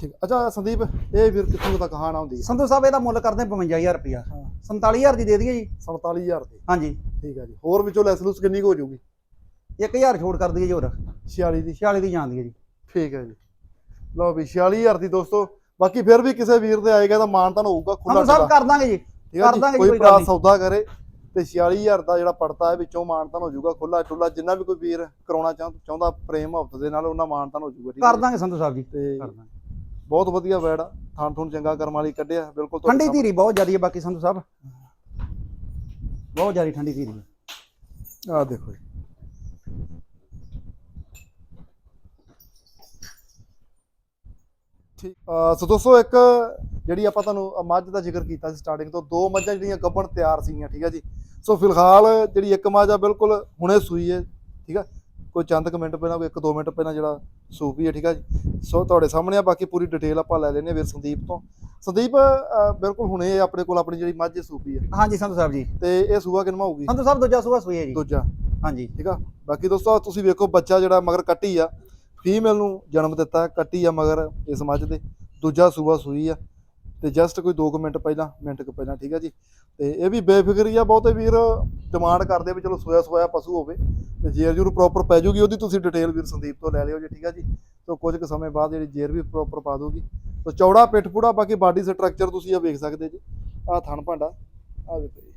ਠੀਕ ਅੱਛਾ ਸੰਦੀਪ ਇਹ ਵੀਰ ਕਿੱਥੋਂ ਤੱਕ ਹਾਣਾ ਹੁੰਦੀ ਹੈ ਸੰਧੂ ਸਾਹਿਬ ਇਹਦਾ ਮੁੱਲ ਕਰਦੇ 52000 ਰੁਪਿਆ ਹਾਂ। 47000 ਦੀ ਦੇ ਦਈਏ ਜੀ। 47000 ਦੀ? ਹਾਂਜੀ। ਠੀਕ ਹੈ ਜੀ। ਹੋਰ ਵਿੱਚੋਂ ਲੈਸ ਲੂਸ ਕਿੰਨੀ ਕੁ ਹੋ ਜਾਊਗੀ? 1000 ਛੋੜ ਕਰ ਦਈਏ ਜੀ ਹੋਰ। 46 ਦੀ। 46 ਦੀ ਜਾਂਦੀ ਹੈ ਜੀ। ਠੀਕ ਹੈ ਜੀ। ਲਓ ਵੀ 46000 ਦੀ ਦੋਸਤੋ। ਬਾਕੀ ਫਿਰ ਵੀ ਕਿਸੇ ਵੀਰ ਦੇ ਆਏਗਾ ਤਾਂ ਮਾਨ ਤਾਂ ਹੋਊਗਾ ਖੁੱਲਾ ਸੰਧੂ ਸਾਹਿਬ ਕਰ ਦਾਂਗੇ ਜੀ। ਠੀਕ ਦਾਂਗੇ ਜੀ ਕੋਈ ਭਰਾ। ਸੌਦਾ ਕਰੇ ਤੇ 46000 ਦਾ ਜਿਹੜਾ ਪੜਤਾ ਹੈ ਵਿੱਚੋਂ ਮਾਨਤਨ ਹੋ ਜਾਊਗਾ ਖੁੱਲਾ ਟੁੱਲਾ ਜਿੰਨਾ ਵੀ ਕੋਈ ਵੀਰ ਕਰਾਉਣਾ ਚਾਹ- ਚਾਹੁੰਦਾ ਪ੍ਰੇਮ ਮੁਹੱਬਤ ਦੇ ਨਾਲ ਉਹਨਾਂ ਮਾਨਤਨ ਹੋ ਜਾਊਗਾ ਠੀਕ ਕਰ? ਦਾਂਗੇ ਸੰਧੂ ਸਾਹਿਬ ਜੀ ਤੇ ਬਹੁਤ ਵਧੀਆ ਵੈੜ ਆ ਥਾਂ ਥੂਣ ਚੰਗਾ ਕਰਮ ਵਾਲੀ ਕੱਢਿਆ ਬਿਲਕੁਲ ਠੰਡੀ ਧੀਰੀ ਬਹੁਤ ਜ਼ਿਆਦੀ ਹੈ ਬਾਕੀ ਸੰਧੂ ਸਾਹਿਬ ਬਹੁਤ ਜ਼ਿਆਦੀ ਠੰਡੀ ਧੀਰੀ। ਆਹ ਦੇਖੋ ਜੀ ਠੀਕ ਸੋ ਦੋਸਤੋ ਇੱਕ ਜਿਹੜੀ ਆਪਾਂ ਤੁਹਾਨੂੰ ਮੱਝ ਦਾ ਜ਼ਿਕਰ ਕੀਤਾ ਸੀ ਸਟਾਰਟਿੰਗ ਤੋਂ ਦੋ ਮੱਝਾਂ ਜਿਹੜੀਆਂ ਗੱਭਣ ਤਿਆਰ ਸੀਗੀਆਂ ਠੀਕ ਹੈ ਜੀ। ਸੋ ਫਿਲਹਾਲ ਜਿਹੜੀ ਇੱਕ ਮੱਝ ਆ ਬਿਲਕੁਲ ਹੁਣੇ ਸੂਈ ਹੈ ਠੀਕ ਆ। ਕੋਈ ਚੰਦ ਕੁ ਮਿੰਟ ਪਹਿਲਾਂ ਕੋਈ 1-2 ਮਿੰਟ ਪਹਿਲਾਂ ਜਿਹੜਾ ਸੂਪੀ ਹੈ ਠੀਕ ਆ ਜੀ। ਸੋ ਤੁਹਾਡੇ ਸਾਹਮਣੇ ਆ ਬਾਕੀ ਪੂਰੀ ਡਿਟੇਲ ਆਪਾਂ ਲੈ ਲੈਨੇ ਵੀਰ ਸੰਦੀਪ ਤੋਂ। ਸੰਦੀਪ ਬਿਲਕੁਲ ਹੁਣੇ ਆਪਣੇ ਕੋਲ ਆਪਣੀ ਜਿਹੜੀ ਮੱਝ ਸੂਪੀ ਹੈ ਹਾਂਜੀ ਸੰਧੂ ਸਾਹਿਬ ਜੀ। ਤੇ ਇਹ ਸੂਆ ਕਿੰਨਾ ਹੋਊਗੀ? ਸੰਧੂ ਸਾਹਿਬ ਦੂਜਾ ਸੂਆ ਸੂਈ ਹੈ ਜੀ। ਦੂਜਾ। ਹਾਂਜੀ। ਠੀਕ ਆ। ਬਾਕੀ ਦੋਸਤੋ ਤੁਸੀਂ ਵੇਖੋ ਬੱਚਾ ਜਿਹੜਾ ਮਗਰ ਕੱਟੀ ਆ ਫੀਮੇਲ ਨੂੰ ਜਨਮ ਦਿੱਤਾ ਕੱਟੀ ਆ ਮਗਰ ਇਸ ਮੱਝ ਦੇ। ਦੂਜਾ ਸੂਆ ਸੂਈ ਆ। ਤੇ ਜਸਟ ਕੋਈ 2 ਮਿੰਟ ਪਹਿਲਾਂ ਮਿੰਟ ਕੁ ਪਹਿਲਾਂ ਠੀਕ ਆ ਜੀ? ਤੇ ਇਹ ਵੀ ਬੇਫਿਕਰੀ ਆ ਬਹੁਤੇ ਵੀਰ ਡਿਮਾਂਡ ਕਰਦੇ ਵੀ ਚਲੋ ਸੋਇਆ ਸੋਇਆ ਪਸ਼ੂ ਹੋਵੇ ਤੇ ਜੇਰ ਜੂਰ ਪ੍ਰੋਪਰ ਪੈ ਜੂਗੀ ਉਹਦੀ ਤੁਸੀਂ ਡਿਟੇਲ ਵੀਰ ਸੰਦੀਪ ਤੋਂ ਲੈ ਲਿਓ ਜੀ ਠੀਕ ਆ ਜੀ? ਤੋਂ ਕੁਝ ਕੁ ਸਮੇਂ ਬਾਅਦ ਜਿਹੜੀ ਜੇਰ ਵੀ ਪ੍ਰੋਪਰ ਪਾ ਦੂਗੀ ਤੋਂ ਚੌੜਾ ਪਿੱਠ ਪੂੜਾ ਬਾਕੀ ਬਾਡੀ ਸਟਰਕਚਰ ਤੁਸੀਂ ਆ ਵੇਖ ਸਕਦੇ ਜੀ। ਆ ਥਣ ਭਾਂਡਾ ਆ ਵੇਖੋ ਜੀ।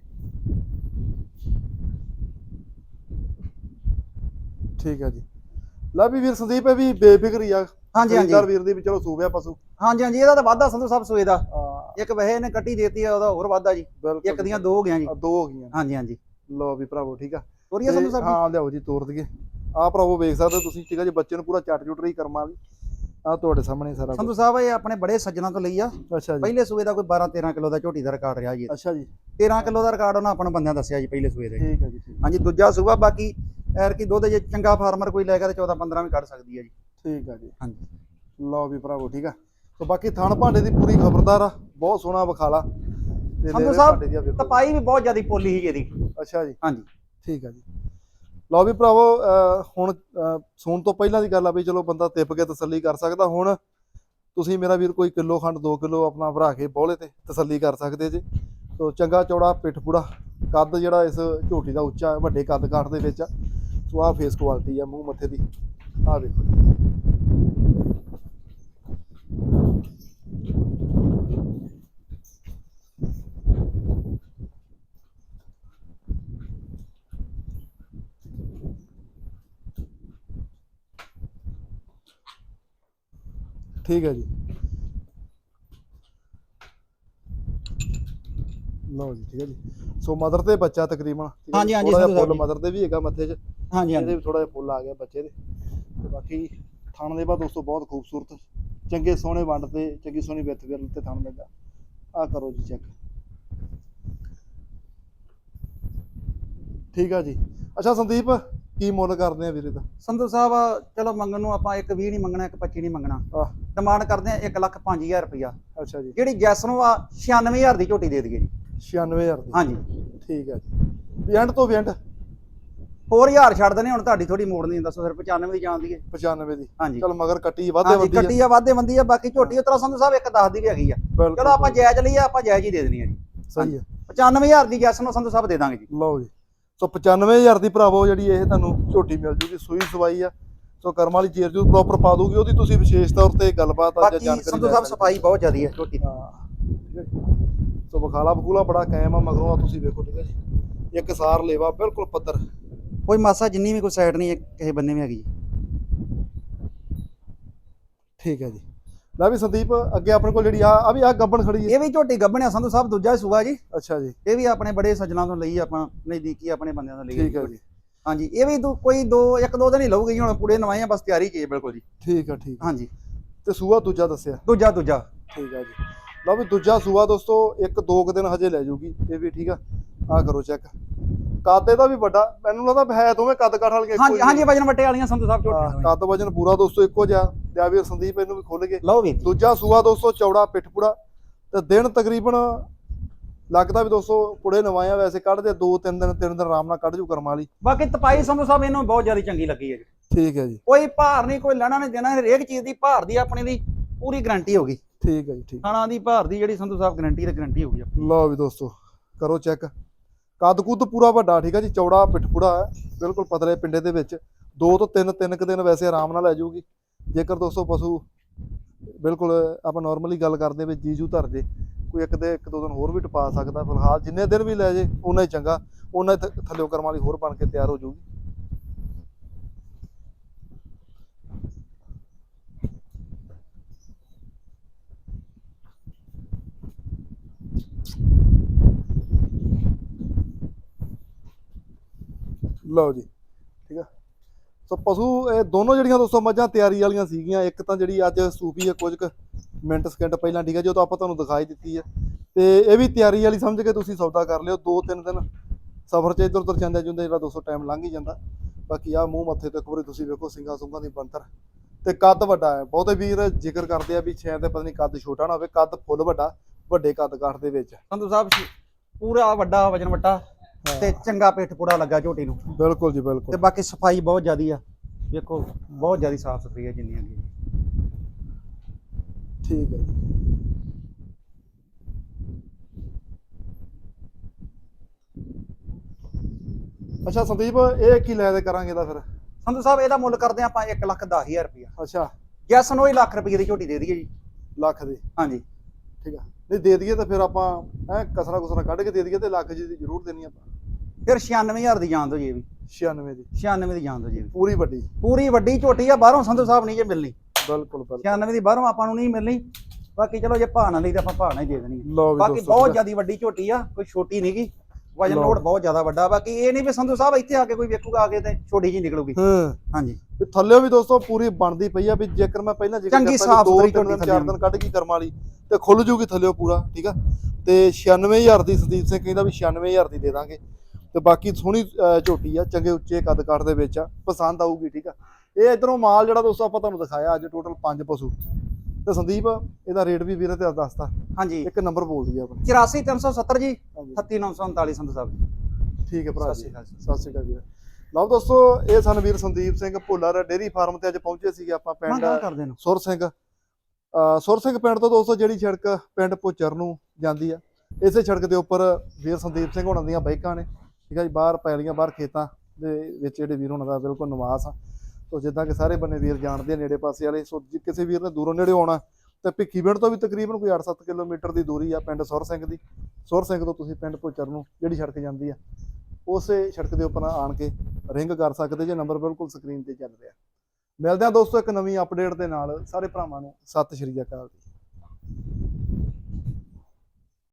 ਠੀਕ ਹੈ ਜੀ। ਲੈ ਵੀ ਵੀਰ ਸੰਦੀਪ ਇਹ ਵੀ ਬੇਫਿਕਰੀ ਆ। ਹਾਂਜੀ ਹਾਂਜੀ। ਵੀਰ ਦੀ ਵੀ ਚਲੋ ਸੂਬਿਆ ਪਸ਼ੂ। ਹਾਂਜੀ ਹਾਂਜੀ ਇਹਦਾ ਤਾਂ ਵਾਧਾ ਸੰਧੂ ਸਾਹਿਬ ਸੂਏ ਦਾ। ਆ ਇੱਕ ਵਹਿ ਇਹਨੇ ਕੱਟੀ ਦੇਤੀ ਆ ਉਹਦਾ ਹੋਰ ਵਾਧਾ ਜੀ। ਬਿਲਕੁਲ ਇੱਕ ਦੀਆਂ ਦੋ ਹੋ ਗਈਆਂ ਜੀ। ਆ, ਦੋ ਹੋ ਗਈਆਂ। ਹਾਂਜੀ ਹਾਂਜੀ। ਲੋ ਵੀ ਭਰਾਵੋ ਠੀਕ ਆ। ਤੋਰੀਆ ਸੰਧੂ ਤੇ ਸਾਹਿਬ? ਹਾਂ ਲਿਆਓ ਜੀ ਤੋਰ ਦਈਏ। ਆ ਭਰਾਵੋ ਵੇਖ ਸਕਦੇ ਹੋ ਤੁਸੀਂ ਠੀਕ ਆ ਜੀ ਬੱਚੇ ਨੂੰ ਪੂਰਾ ਚੱਟ ਚੁੱਟ ਰਹੀ ਕਰਮਾਂ ਦੀ। ਆ ਤੁਹਾਡੇ ਸਾਹਮਣੇ ਸਾਰਾ ਸੰਧੂ ਸਾਹਿਬ ਇਹ ਆਪਣੇ ਬੜੇ ਸੱਜਣਾ ਤੋਂ ਲਈ ਆ। ਕੁਛ। ਅੱਛਾ ਜੀ। ਪਹਿਲੇ ਸੂਏ ਦਾ ਕੋਈ 12 13 ਕਿਲੋ ਦਾ ਝੋਟੀ ਦਾ ਰਿਕਾਰਡ ਰਿਹਾ ਜੀ। ਅੱਛਾ ਜੀ। 13 ਕਿਲੋ ਦਾ ਰਿਕਾਰਡ ਉਹਨਾਂ ਆਪਾਂ ਨੂੰ ਬੰਦਿਆਂ ਦੱਸਿਆ ਜੀ ਪਹਿਲੇ ਸੂਏ ਦੇ। ਠੀਕ ਹੈ ਜੀ ਠੀਕ ਹਾਂਜੀ ਦੂਜਾ ਸੂਆ ਬਾਕੀ ਐਰ ਕੀ ਦੁੱਧ ਜੇ ਚੰਗਾ ਫਾਰਮਰ ਕੋਈ ਲੈ ਗਿਆ ਤੇ 14 15 ਵੀ ਕੱਢ ਸਕਦੀ ਹੈ ਜੀ। ਠੀਕ ਆ ਜੀ। ਹਾਂਜੀ। ਲਓ ਵੀ ਭਰਾਵੋ ਠੀਕ ਆ। ਸੋ ਬਾਕੀ ਥਣ ਭਾਂਡੇ ਦੀ ਪੂਰੀ ਖਬਰਦਾਰ ਆ ਬਹੁਤ ਸੋਹਣਾ ਵਿਖਾਲਾ। ਤੇ ਸੰਧੂ ਸਾਹਿਬ, ਆ ਤਪਾਈ ਵੀ ਬਹੁਤ ਜ਼ਿਆਦੀ ਪੋਲੀ ਸੀ ਇਹਦੀ। ਅੱਛਾ ਜੀ। ਹਾਂਜੀ। ਠੀਕ ਆ ਜੀ। ਲਓ ਵੀ ਭਰਾਵੋ ਹੁਣ ਸੌਣ ਤੋਂ ਪਹਿਲਾਂ ਦੀ ਗੱਲ ਆ ਵੀ ਚਲੋ ਬੰਦਾ ਤਿਪ ਕੇ ਤਸੱਲੀ ਕਰ ਸਕਦਾ। ਹੁਣ ਤੁਸੀਂ ਮੇਰਾ ਵੀਰ ਕੋਈ ਕਿਲੋ ਖੰਡ 2 ਕਿਲੋ ਆਪਣਾ ਭਰਾ ਕੇ ਬੋਲੇ ਤੇ ਤਸੱਲੀ ਕਰ ਸਕਦੇ ਜੀ। ਸੋ ਚੰਗਾ ਚੌੜਾ ਪਿੱਠ ਪੂੜਾ ਕੱਦ ਜਿਹੜਾ ਇਸ ਝੋਟੀ ਦਾ ਉੱਚਾ ਹੈ, ਵੱਡੇ ਕੱਦ ਕਾਠ ਦੇ ਵਿੱਚ ਆ। ਸੋ ਆਹ ਫੇਸ ਕੁਆਲਿਟੀ ਆ ਮੂੰਹ ਮੱਥੇ ਦੀ। ਆਹ ਵੇਖੋ ਠੀਕ ਹੈ ਜੀ। ਲਓ ਜੀ ਠੀਕ ਹੈ ਜੀ। ਸੋ ਮਦਰ ਤੇ ਬੱਚਾ ਤਕਰੀਬਨ ਹਾਂਜੀ, ਹਾਂਜੀ, ਜਿਹਾ ਸਾਹਿਬ ਫੁੱਲ ਮਦਰ ਦੇ ਵੀ ਹੈਗਾ ਮੱਥੇ 'ਚ। ਹਾਂਜੀ ਇਹਦੇ ਹਾਂਜੀ ਵੀ ਥੋੜਾ ਜਿਹਾ ਫੁੱਲ ਆ ਗਿਆ ਬੱਚੇ ਦੇ। ਤੇ ਬਾਕੀ ਥਣ ਦੇ ਬਾਅਦ ਦੋਸਤੋ ਬਹੁਤ ਖੂਬਸੂਰਤ ਚੰਗੇ ਸੋਹਣੇ ਵੰਡ ਤੇ ਚੰਗੀ ਸੋਹਣੀ ਵਿੱਥ ਵਿਰਲ ਤੇ ਥਣ ਲੱਗਾ ਆ ਕਰੋ ਜੀ ਚੈੱਕ ਠੀਕ ਆ ਜੀ। ਅੱਛਾ ਸੰਦੀਪ ਕੀ ਮੁੱਲ ਕਰਦੇ ਆ ਵੀਰੇ ਦਾ? ਸੰਧੂ ਸਾਹਿਬ ਚਲੋ ਮੰਗਣ ਨੂੰ ਆਪਾਂ ਇੱਕ 20 ਨਹੀਂ ਮੰਗਣਾ ਇੱਕ 25 ਨਹੀਂ ਮੰਗਣਾ। ਆਹ। ਡਿਮਾਂਡ ਕਰਦੇ ਆ 1 ਲੱਖ 5000 ਰੁਪਇਆ। ਅੱਛਾ ਜੀ। ਜਿਹੜੀ ਜੈਸ ਨੂੰ ਆ 96000 ਦੀ ਝੋਟੀ ਦੇ ਦਈਏ ਜੀ। 96000 ਦੀ। ਹਾਂਜੀ। ਠੀਕ ਆ ਜੀ। ਵੀ ਐਂਡ ਤੋਂ ਵੀ ਐਂਡ ਹੋਰ ਹਜ਼ਾਰ ਛੱਡ ਦਨੇ ਹੁਣ ਤੁਹਾਡੀ ਥੋੜੀ ਮੋੜਨੀ ਦੱਸੋ ਫਿਰ 95 ਦੀ ਜਾਂਦੀ ਹੈ। 95 ਦੀ। ਹਾਂਜੀ। ਚਲ ਮਗਰ ਕੱਟੀ ਵਾਧੇ ਵੱਧੀ ਆ। ਕੱਟੀ ਆ ਵਾਧੇ ਬੰਦੀ ਆ ਬਾਕੀ ਝੋਟੀ ਉਤਰਾ ਸੰਧੂ ਸਾਹਿਬ ਇੱਕ 10 ਦੀ ਵੀ ਹੈਗੀ ਆ। ਚਲੋ ਆਪਾਂ ਜਾਇਜ਼ ਲਈਏ ਆਪਾਂ ਜਾਇਜ਼ ਹੀ ਦੇ ਦੇਣੀ ਆ ਜੀ। ਸਹੀ ਹੈ 95000 ਦੀ ਜੈਸ ਨੂੰ ਸੰਧੂ ਸਾਹਿਬ ਦੇ ਦਾਂਗੇ ਜੀ। ਲਓ ਜੀ। ਸੋ 95000 ਦੀ ਭਰਾਵੋ ਜਿਹੜੀ ਇਹ ਤੁਹਾਨੂੰ ਝੋਟੀ ਮਿਲ ਜੂਗੀ ਸੂਈ ਸਵਾਈ ਆ। ਸੋ ਕਰਮ ਵਾਲੀ ਚੀਰ ਜੂ ਪ੍ਰੋਪਰ ਪਾ ਦੂਗੀ ਉਹਦੀ ਤੁਸੀਂ ਵਿਸ਼ੇਸ਼ ਤੌਰ ਤੇ ਗੱਲਬਾਤ ਆ ਜਾਂ ਜਾਣਕਾਰੀ ਸੰਧੂ ਸਾਹਿਬ ਸਫ਼ਾਈ ਬਹੁਤ ਜ਼ਿਆਦੀ ਹੈ ਹਾਂ ਹੈ ਜੀ। ਸੋ ਬਖਾਲਾ ਬਖੂਲਾ ਬੜਾ ਕਾਇਮ ਆ ਮਗਰੋਂ ਆ ਤੁਸੀਂ ਵੇਖੋ ਠੀਕ ਹੈ ਜੀ। ਇੱਕ ਸਾਰ ਲੇਵਾ ਬਿਲਕੁਲ ਪੱਧਰ। ਕੋਈ ਮਾਸਾ ਜਿੰਨੀ ਵੀ ਕੋਈ ਸਾਈਡ ਨਹੀਂ ਕਿਸੇ ਬੰਨੇ ਵੀ ਹੈਗੀ। ਠੀਕ ਹੈ ਜੀ। ਲੈ ਵੀ ਸੰਦੀਪ ਅੱਗੇ ਆਪਣੇ ਕੋਲ ਜਿਹੜੀ ਆ ਆ ਵੀ ਆ ਗੱਬਣ ਖੜੀ ਹੈ। ਇਹ ਵੀ ਝੋਟੀ ਗੱਭਣਿਆ ਸੰਧੂ ਸਾਹਿਬ ਦੂਜਾ ਸੂਆ ਜੀ। ਅੱਛਾ ਜੀ। ਇਹ ਵੀ ਆਪਣੇ ਬੜੇ ਸੱਜਣਾ ਤੋਂ ਲਈ ਆਪਾਂ ਨਜ਼ਦੀਕੀ ਆਪਣੇ ਬੰਦਿਆਂ ਤੋਂ ਲਈ ਠੀਕ ਹੈ ਜੀ। ਹਾਂਜੀ ਇਹ ਵੀ ਦੋ ਕੋਈ ਦੋ ਇੱਕ ਦੋ ਦਿਨ ਹੀ ਲਊਗੀ ਜੀ ਹੁਣ ਪੂੜੇ ਨਵਾਏ ਆ ਬਸ ਤਿਆਰੀ ਕੀ ਬਿਲਕੁਲ ਜੀ। ਠੀਕ ਆ ਠੀਕ। ਹਾਂਜੀ। ਤੇ ਸੂਆ ਦੂਜਾ ਦੱਸਿਆ? ਦੂਜਾ ਦੂਜਾ। ਠੀਕ ਆ ਜੀ। ਲਓ ਵੀ ਦੂਜਾ ਸੂਆ ਦੋਸਤੋ ਇੱਕ ਦੋ ਕੁ ਦਿਨ ਹਜੇ ਲੈ ਜਾਊਗੀ ਇਹ ਵੀ ਠੀਕ ਆ। ਆ ਕਰੋ ਚੈੱਕ। ਕੱਦ ਇਹਦਾ ਵੀ ਵੱਡਾ ਮੈਨੂੰ ਲੱਗਦਾ ਹੈ ਦੋਵੇਂ ਕੱਦ ਕਾਠ ਵਾਲੀਆਂ ਇੱਕੋ ਹਾਂਜੀ। ਹਾਂਜੀ ਵਜਨ ਵੱਟੇ ਵਾਲੀਆਂ ਸੰਧੂ ਸਾਹਿਬ ਝੋਟੀਆਂ ਕੱਦ ਵਜਨ ਪੂਰਾ ਦੋਸਤੋ ਇੱਕੋ ਜਿਹਾ। ਤੇ ਆ ਵੀ ਸੰਦੀਪ ਇਹਨੂੰ ਵੀ ਖੁੱਲ ਗਏ। ਲਓ ਵੀ। ਦੂਜਾ ਸੂਆ ਦੋਸਤੋ ਚੌੜਾ ਪਿੱਠ ਪੂੜਾ ਤੇ ਦਿਨ ਤਕਰੀਬਨ ਲੱਗਦਾ ਵੀ ਦੋਸਤੋ ਪੁੜੇ ਨਵਾਇਆ ਵੈਸੇ ਕੱਢਦੇ ਦੋ ਤਿੰਨ ਦਿਨ ਤਿੰਨ ਦਿਨ ਆਰਾਮ ਨਾਲ ਕੱਢ ਜੂ ਕਰਮ ਵਾਲੀ। ਬਾਕੀ ਤਪਾਈ ਸੰਧੂ ਸਾਹਿਬ ਇਹਨੂੰ ਬਹੁਤ ਜ਼ਿਆਦਾ ਚੰਗੀ ਲੱਗੀ ਹੈ ਜੀ। ਠੀਕ ਹੈ ਜੀ। ਕੋਈ ਭਾਰ ਨਹੀਂ ਕੋਈ ਲੈਣਾ ਨਹੀਂ ਦੇਣਾ ਹਰੇਕ ਚੀਜ਼ ਦੀ ਭਾਰ ਦੀ ਆਪਣੀ ਦੀ ਪੂਰੀ ਗਾਰੰਟੀ ਹੋਗੀ ਠੀਕ ਹੈ ਜੀ ਠੀਕ। ਖਾਣਾ ਦੀ ਭਾਰ ਦੀ ਜਿਹੜੀ ਸੰਧੂ ਸਾਹਿਬ ਗਾਰੰਟੀ ਤੇ ਗਾਰੰਟੀ ਹੋਗੀ ਲਓ ਵੀ ਦੋਸਤੋ ਕਰੋ ਚੈੱਕ। ਕੱਦ ਕੁੱਦ ਪੂਰਾ ਵੱਡਾ ਠੀਕ ਹੈ ਜੀ ਚੌੜਾ ਪਿੱਠਪੂੜਾ ਹੈ ਬਿਲਕੁਲ ਪਤਲੇ ਪਿੰਡੇ ਦੇ ਵਿੱਚ। ਦੋ ਤੋਂ ਤਿੰਨ ਤਿੰਨ ਕੁ ਦਿਨ ਵੈਸੇ ਆਰਾਮ ਨਾਲ ਲੈ ਜਾਊਗੀ ਜੇਕਰ ਦੋਸਤੋ ਪਸ਼ੂ ਬਿਲਕੁਲ ਆਪਾਂ ਨਾਰਮਲੀ ਗੱਲ ਕਰਦੇ ਵੀ ਜੀਜੂ ਧਰ ਜੇ ਕੋਈ ਇੱਕ ਦੇ ਇੱਕ ਦੋ ਦਿਨ ਹੋਰ ਵੀ ਟਪਾ ਸਕਦਾ, ਫਿਲਹਾਲ ਜਿੰਨੇ ਦਿਨ ਵੀ ਲੈ ਜੇ ਉਨਾ ਹੀ ਚੰਗਾ ਉਨਾ ਹੀ ਥ- ਥੱਲਿਓ ਕਰਮ ਵਾਲੀ ਹੋਰ ਬਣ ਕੇ ਤਿਆਰ ਹੋ ਜਾਊਗੀ। ਲਓ ਜੀ, ਠੀਕ ਆ? ਸੋ ਪਸ਼ੂ, ਇਹ ਦੋਨੋਂ ਜਿਹੜੀਆਂ ਦੋਸਤੋ ਮੱਝਾਂ ਤਿਆਰੀ ਵਾਲੀਆਂ ਸੀਗੀਆਂ, ਇੱਕ ਤਾਂ ਜਿਹੜੀ ਅੱਜ ਸੂਪੀ ਹੈ ਕੁਝ ਕੁ ਮਿੰਟ ਸਕਿੰਟ ਪਹਿਲਾਂ ਠੀਕ ਹੈ ਜੋ ਤਾਂ ਆਪਾਂ ਤੁਹਾਨੂੰ ਦਿਖਾਈ ਦਿੱਤੀ ਹੈ ਤੇ ਇਹ ਵੀ ਤਿਆਰੀ ਵਾਲੀ ਸਮਝ ਕੇ ਤੁਸੀਂ ਸੌਦਾ ਕਰ ਲਿਓ ਦੋ ਤਿੰਨ ਦਿਨ ਸਫ਼ਰ 'ਚ ਇੱਧਰ ਉੱਧਰ ਜਾਂਦੇ ਜੁੰਦੇ ਜਿਹੜਾ ਦੋਸਤੋ ਟਾਈਮ ਲੰਘ ਹੀ ਜਾਂਦਾ। ਬਾਕੀ ਆ ਮੂੰਹ ਮੱਥੇ ਤੇ ਇੱਕ ਵਾਰੀ ਤੁਸੀਂ ਵੇਖੋ ਸਿੰਘਾਂ ਸੁੰਘਾਂ ਦੀ ਬੰਤਰ ਤੇ ਕੱਦ ਵੱਡਾ ਹੈ ਬਹੁਤੇ ਵੀਰ ਜ਼ਿਕਰ ਕਰਦੇ ਆ ਵੀ ਸ਼ਾਇਦ ਪਤਾ ਨਹੀਂ ਕੱਦ ਛੋਟਾ ਨਾ ਹੋਵੇ ਕੱਦ ਫੁੱਲ ਵੱਡਾ ਵੱਡੇ ਕੱਦ ਕਾਠ ਦੇ ਵਿੱਚ। ਸੰਧੂ ਸਾਹਿਬ ਪੂਰਾ ਵੱਡਾ ਵਜਨ ਵੱਟਾ ਤੇ ਚੰਗਾ ਪਿੱਠ ਪੂੜਾ ਲੱਗਾ ਝੋਟੀ ਨੂੰ। ਬਿਲਕੁਲ ਜੀ ਤੇ ਬਿਲਕੁਲ ਬਾਕੀ ਸਫ਼ਾਈ ਬਹੁਤ ਜ਼ਿਆਦੀ ਆ। ਵੇਖੋ ਬਹੁਤ ਜ਼ਿਆਦੀ ਸਾਫ਼ ਸੁਥਰੀ ਹੈ ਜਿੰਨੀ ਹੈਗੀ ਠੀਕ ਹੈ ਅੱਛਾ ਸੰਦੀਪ ਇਹ ਕੀ ਲੈ ਦੇ ਕਰਾਂਗੇ ਦਾ ਫਿਰ? ਸੰਧੂ ਸਾਹਿਬ ਇਹਦਾ ਮੁੱਲ ਕਰਦੇ ਆਪਾਂ 1 ਲੱਖ 10000 ਰੁਪਇਆ। ਅੱਛਾ। ਜੈਸ ਨੂੰ ਹੀ ਲੱਖ ਰੁਪਏ ਦੀ ਝੋਟੀ ਦੇ ਦਈਏ ਜੀ। ਲੱਖ ਦੀ? ਹਾਂਜੀ। ਠੀਕ ਆ। ਨਹੀਂ ਦੇ ਦਈਏ ਤਾਂ ਫਿਰ ਆਪਾਂ ਹੈ ਕਸਰਾ ਕੁਸਰਾ ਕੱਢ ਕੇ ਦੇ ਦਈਏ ਤੇ ਲੱਖ ਜੀ ਦੀ ਜ਼ਰੂਰ ਦੇਣੀ ਆਪਾਂ। ਫਿਰ 96000 ਦੀ ਜਾਨ ਦੋ ਜੀ ਇਹ ਵੀ। 96 ਦੀ। 96 ਦੀ ਜਾਨ ਦੋ ਜੀ ਇਹ ਵੀ। ਪੂਰੀ ਵੱਡੀ। ਪੂਰੀ ਵੱਡੀ ਝੋਟੀ ਆ ਬਾਹਰੋਂ ਸੰਧੂ ਸਾਹਿਬ ਨਹੀਂ ਜੇ ਮਿਲਣੀ। ਬਿਲਕੁਲ ਬਿਲਕੁਲ। 96 ਦੀ ਬਾਹਰੋਂ ਆਪਾਂ ਨੂੰ ਨਹੀਂ ਮਿਲਣੀ। ਬਾਕੀ ਚਲੋ ਜੇ ਨਾਲ ਲਈ ਤਾਂ ਆਪਾਂ ਨਾਲ ਹੀ ਦੇ ਦੇਣੀ ਹੈ। ਲਓ ਵੀ ਬਾਕੀ ਦੋਸਤੋ ਬਹੁਤ। ਜ਼ਿਆਦੀ ਵੱਡੀ ਝੋਟੀ ਆ ਕੋਈ ਛੋਟੀ ਨਹੀਂਗੀ ਵਜਨ ਲਓ। ਲੋਡ ਬਹੁਤ ਜ਼ਿਆਦਾ ਵੱਡਾ। ਬਾਕੀ ਇਹ ਨਹੀਂ ਵੀ ਸੰਧੂ ਸਾਹਿਬ ਇੱਥੇ ਆ ਕੇ ਕੋਈ ਵੇਖੂਗਾ ਆ ਕੇ ਤੇ ਛੋਟੀ ਜੀ ਨਿਕਲੂਗੀ। ਹਾਂ। ਹਾਂਜੀ। ਵੀ ਥੱਲੇ ਵੀ ਦੋਸਤੋ ਪੂਰੀ ਬਣਦੀ ਪਈ ਆ ਵੀ ਜੇਕਰ ਮੈਂ ਪਹਿਲਾਂ ਜ਼ਿਕਰ ਚੰਗੀ ਸਾਫ਼ ਦੋ ਸੁਥਰੀ ਤਿੰਨ ਦਿਨ ਝੋਟੀ ਚਾਰ ਦਿਨ ਕੱਢ ਕੇ ਕਰਮ ਵਾਲੀ ਤੇ ਖੁੱਲ ਜੂਗੀ ਥੱਲਿਓ ਪੂਰਾ ਠੀਕ ਆ? ਤੇ 96000 ਦੀ ਸੰਦੀਪ ਸਿੰਘ ਕਹਿੰਦਾ ਵੀ 96000 ਦੀ ਦੇ ਦਾਂਗੇ। ਤੇ ਬਾਕੀ ਸੋਹਣੀ ਅਹ, ਝੋਟੀ ਆ ਚੰਗੇ ਉੱਚੇ ਕੱਦ ਕਾਠ ਦੇ ਵਿੱਚ ਆ ਪਸੰਦ ਆਊਗੀ ਠੀਕ ਆ? ਇਹ ਇਧਰੋਂ ਮਾਲ ਜਿਹੜਾ ਦੋਸਤੋ ਆਪਾਂ ਤੁਹਾਨੂੰ ਦਿਖਾਇਆ ਅੱਜ ਟੋਟਲ 5 ਪਸ਼ੂ। ਤੇ ਸੰਦੀਪ ਇਹਦਾ ਰੇਟ ਵੀ ਵੀਰੇ ਤੇ ਦੱਸਤਾ। ਹਾਂਜੀ। ਇੱਕ ਨੰਬਰ ਬੋਲ ਦਈਏ ਆਪਣਾ। 84370 ਜੀ ਹਾਂਜੀ। 38939 ਸੰਧੂ ਸਾਹਿਬ। ਠੀਕ ਹੈ ਭਰਾ ਸਤਿ ਜੀ। ਸਤਿ ਸ਼੍ਰੀ ਅਕਾਲ ਜੀ ਲਓ ਦੋਸਤੋ ਇਹ ਸਨ ਵੀਰ ਸੰਦੀਪ ਸਿੰਘ ਭੁੱਲਰ ਡੇਰੀ ਫਾਰਮ ਤੇ ਅੱਜ ਪਹੁੰਚੇ ਸੀਗੇ ਆਪਾਂ ਪਿੰਡ ਸੁਰ ਸਿੰਘ। ਸੁਰ ਸਿੰਘ ਪਿੰਡ ਤੋਂ ਦੋਸਤੋ ਜਿਹੜੀ ਸੜਕ ਪਿੰਡ ਪੁੱਚਰ ਨੂੰ ਜਾਂਦੀ ਆ ਇਸੇ ਸੜਕ ਦੇ ਉੱਪਰ ਵੀਰ ਸੰਦੀਪ ਸਿੰਘ ਹੋਣਾ ਦੀਆਂ ਬਾਈਕਾਂ ਨੇ। ਠੀਕ ਆ ਜੀ ਬਾਹਰ ਪੈਲੀਆਂ ਬਾਹਰ ਖੇਤਾਂ ਦੇ ਵਿੱਚ ਜਿਹੜੇ ਵੀਰ ਹੋਣਾ ਦਾ ਬਿਲਕੁਲ ਨਿਵਾਸ ਆ। ਤੋ ਜਿੱਦਾਂ ਕਿ ਸਾਰੇ ਬੰਨੇ ਵੀਰ ਜਾਣਦੇ ਆ ਨੇੜੇ ਪਾਸੇ ਵਾਲੇ, ਸੋ ਜੇ ਕਿਸੇ ਵੀਰ ਨੇ ਦੂਰੋਂ ਨੇੜੇ ਆਉਣਾ, ਤੇ ਭਿੱਖੀਵਿੰਡ ਤੋਂ ਵੀ ਤਕਰੀਬਨ ਕੋਈ 8-7 ਕਿਲੋਮੀਟਰ ਦੀ ਦੂਰੀ ਆ ਪਿੰਡ ਸੁਰ ਸਿੰਘ ਦੀ। ਸੁਰ ਸਿੰਘ ਤੋਂ ਤੁਸੀਂ ਪਿੰਡ ਪੁੱਚਰ ਨੂੰ ਜਿਹੜੀ ਸੜਕ ਜਾਂਦੀ ਆ, ਉਸੇ ਸੜਕ ਦੇ ਉੱਪਰ ਆਣ ਕੇ ਰਿੰਗ ਕਰ ਸਕਦੇ ਜੇ ਨੰਬਰ ਬਿਲਕੁਲ ਸਕਰੀਨ ਤੇ ਚੱਲ ਰਿਹਾ। ਮਿਲਦੇ ਆ ਦੋਸਤੋ ਇੱਕ ਨਵੀਂ ਅਪਡੇਟ ਦੇ ਨਾਲ, ਸਾਰੇ ਭਰਾਵਾਂ ਨੂੰ, ਸਤਿ ਸ਼੍ਰੀ ਅਕਾਲ ਜੀ।